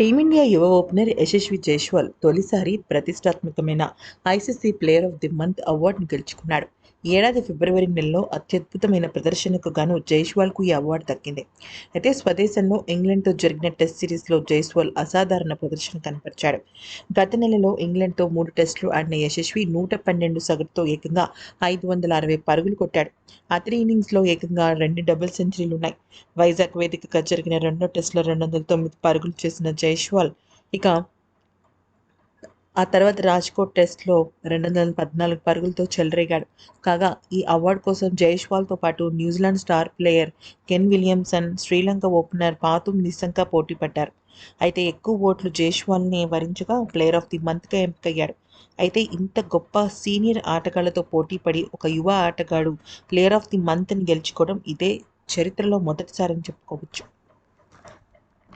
Team India యువ opener Yashasvi Jaiswal తొలిసారి ప్రతిష్టాత్మకమైన ICC player of the month అవార్డును గెలుచుకున్నాడు. ఏడాది ఫిబ్రవరి నెలలో అత్యద్భుతమైన ప్రదర్శనకు గాను జైస్వాల్కు ఈ అవార్డు దక్కింది. అయితే స్వదేశంలో ఇంగ్లాండ్తో జరిగిన టెస్ట్ సిరీస్లో జైస్వాల్ అసాధారణ ప్రదర్శన కనపరిచాడు. గత నెలలో ఇంగ్లాండ్తో మూడు టెస్టులు ఆడిన యశస్వి నూట పన్నెండు సగటుతో ఏకంగా ఐదు వందల అరవై పరుగులు కొట్టాడు. అతని ఇన్నింగ్స్లో ఏకంగా రెండు డబుల్ సెంచరీలు ఉన్నాయి. వైజాగ్ వేదికగా జరిగిన రెండో టెస్టులో రెండు వందల తొమ్మిది పరుగులు చేసిన జై జైష్వాల్. ఇక ఆ తర్వాత రాజ్కోట్ టెస్ట్లో రెండు వందల పద్నాలుగు పరుగులతో చెలరేగాడు. కాగా ఈ అవార్డు కోసం జైష్వాల్తో పాటు New Zealand star player Ken Williamson Sri Lanka opener Pathum Nissanka పోటీ పడ్డారు అయితే ఎక్కువ ఓట్లు జైష్వాల్ని వరించగా ప్లేయర్ ఆఫ్ ది మంత్గా ఎంపికయ్యాడు. అయితే ఇంత గొప్ప సీనియర్ ఆటగాళ్ళతో పోటీపడి ఒక యువ ఆటగాడు ప్లేయర్ ఆఫ్ ది మంత్ని గెలుచుకోవడం ఇదే చరిత్రలో మొదటిసారి అని చెప్పుకోవచ్చు.